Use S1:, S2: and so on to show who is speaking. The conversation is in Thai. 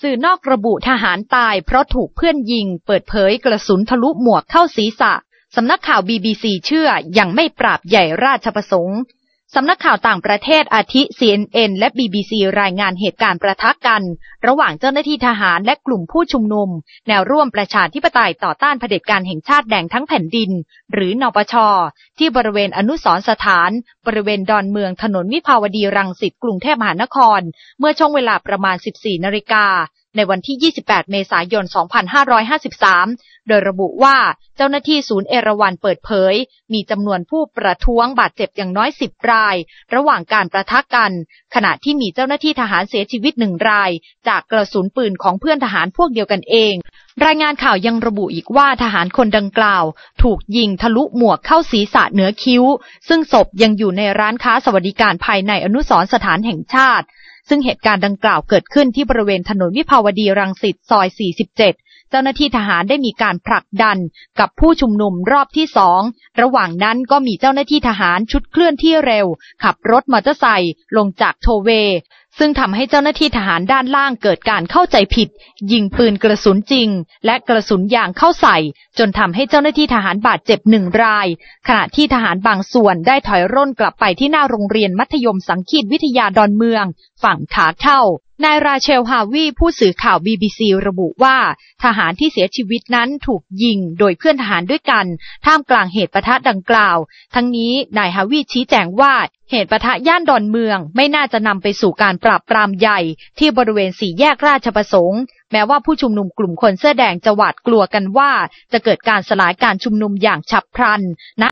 S1: สื่อนอกระบุทหารตายเพราะถูกเพื่อนยิง เปิดเผยกระสุนทะลุหมวกเข้าศีรษะ สำนักข่าวบีบีซีเชื่อยังไม่ปราบใหญ่ราชประสงค์ สำนักข่าวต่างประเทศอาทิ CNN และ BBC รายงานเหตุการณ์ประทะกกัน ระหว่างเจ้าหน้าที่ทหารและกลุ่มผู้ชุมนุม แนวร่วมประชาธิปไตยต่อต้านเผด็จการแห่งชาติแดงทั้งแผ่นดิน หรือนปช ที่บริเวณอนุสรสถาน บริเวณดอนเมืองถนนวิภาวดีรังสิตกรุงเทพมหานคร เมื่อช่วงเวลาประมาณ 14 นาฬิกา ในวันที่ 28 เมษายน 2553 โดยระบุว่าเจ้าหน้าที่ศูนย์เอราวันเปิดเผย มีจำนวนผู้ประท้วงบาดเจ็บอย่างน้อย 10 ราย ระหว่างการประทะกัน ขณะที่มีเจ้าหน้าที่ทหารเสียชีวิตหนึ่งราย จากกระสุนปืนของเพื่อนทหารพวกเดียวกันเองรายงานข่าวยังระบุอีกว่าทหารคนดังกล่าว ถูกยิงทะลุหมวกเข้าศีรษะเหนือคิ้ว ซึ่งศพยังอยู่ในร้านค้าสวัสดิการภายในอนุสรณ์สถานแห่งชาติ ซึ่งเหตุการณ์ดังกล่าวเกิดขึ้นที่บริเวณถนนวิภาวดีรังสิตซอย 47 เจ้าหน้าที่ทหารได้มีการผลักดันกับผู้ชุมนุมรอบที่สองระหว่างนั้นก็มีเจ้าหน้าที่ทหารชุดเคลื่อนที่เร็ว ขับรถมอเตอร์ไซค์ลงจากโทเว ซึ่งทำให้เจ้าหน้าที่ทหารด้านล่างเกิดการเข้าใจผิด ยิงปืนกระสุนจริง และกระสุนยางเข้าใส่ จนทำให้เจ้าหน้าที่ทหารบาดเจ็บหนึ่งราย ขณะที่ทหารบางส่วนได้ถอยร่นกลับไปที่หน้าโรงเรียนมัธยมสังคีตวิทยาดอนเมือง ฝั่งขาเข้า นายราเชลฮาวีผู้สื่อข่าว BBC ระบุว่า ทหารที่เสียชีวิตนั้นถูกยิงโดยเพื่อนทหารด้วยกัน ท่ามกลางเหตุประทะดังกล่าว ทั้งนี้นายฮาวีชี้แจงว่าเหตุประทะย่านดอนเมืองไม่น่าจะนำไปสู่การปราบปรามใหญ่ ที่บริเวณสี่แยกราชประสงค์แม้ว่าผู้ชุมนุมกลุ่มคนเสื้อแดงจะหวาดกลัวกันว่า จะเกิดการสลายการชุมนุมอย่างฉับพลันณ